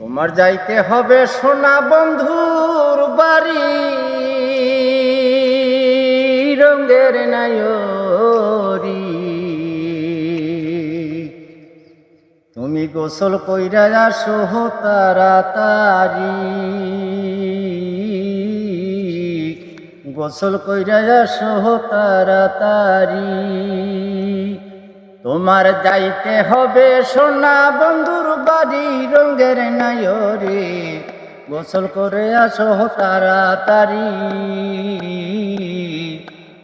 তোমার যাইতে হবে সোনা বন্ধুর বাড়ি। রঙের নায়রি তুমি গোসল কইরা আসো তাড়াতাড়ি। গোসল কইরা আসো তাড়াতাড়ি। তোমার যাইতে হবে সোনা বন্ধুর বাড়ি, রঙের নায়রে গোসল করে আসো তাড়াতাড়ি।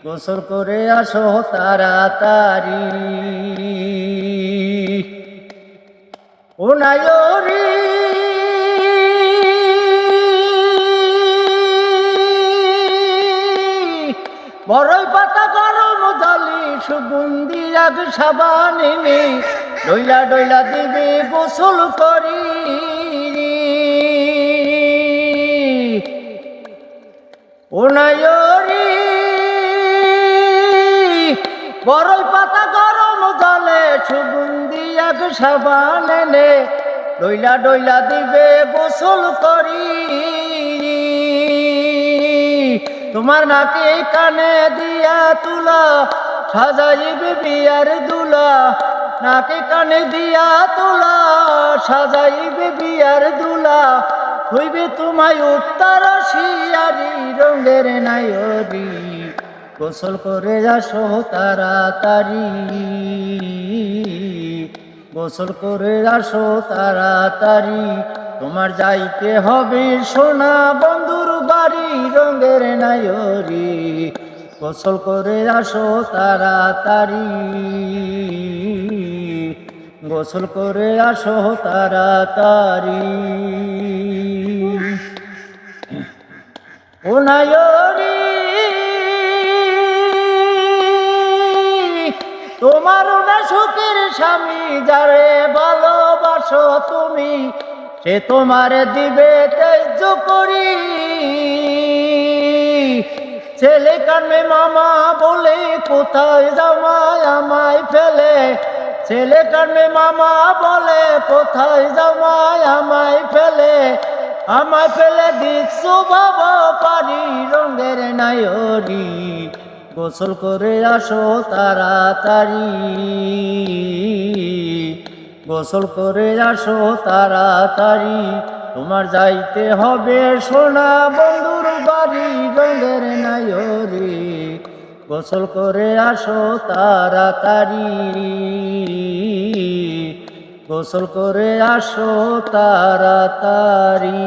গোসল করে আসো তাড়াতাড়ি। ও নায়রি জালি সুগন্ধি আগ সাবানে ডইলা ডইলা দিবে গোসল করি। ও নায়রি বড়ই পাতা গরম জলে সুগন্ধি এক সাবানে ডইলা ডইলা দিবে গোসল করি। তোমার নাকে কানে দিয়া তুলা সাজাইবে বিয়ার দুলা, নাকে কানে দিয়া তুলা। সাজাইবে বিয়ার দুলা, হইবে তোমায় উত্তর শিয়ারি, রঙের নায়রি গোসল করে আসো তাড়াতাড়ি। গোসল করে আসো তাড়াতাড়ি। তোমার যাইতে হবে সোনা বন্ধুর বাড়ি, রঙের নায়রি গোসল করে আসো তাড়াতাড়ি। গোসল করে আসো তাড়াতাড়ি। ও নায়রি তোমার না সুখের স্বামী যারে ভালোবাসো তুমি, সে তোমার দিবে তেজ করি। ছেলে কানবে মামা বলে, কোথায় জামাই আমায় ফেলে? ছেলে কানবে মামা বলে, কোথায় জামাই আমায় ফেলে? আমায় ফেলে দিচ্ছু বাবা পারি রঙের নায়রি গোসল করে আসো তাড়াতাড়ি। গোসল করে আসো তাড়াতাড়ি। তোমার যাইতে হবে সোনা বন্ধুর বাড়ি, রঙের নায়রি গোসল করে আসো তাড়াতাড়ি। গোসল করে আসো তাড়াতাড়ি।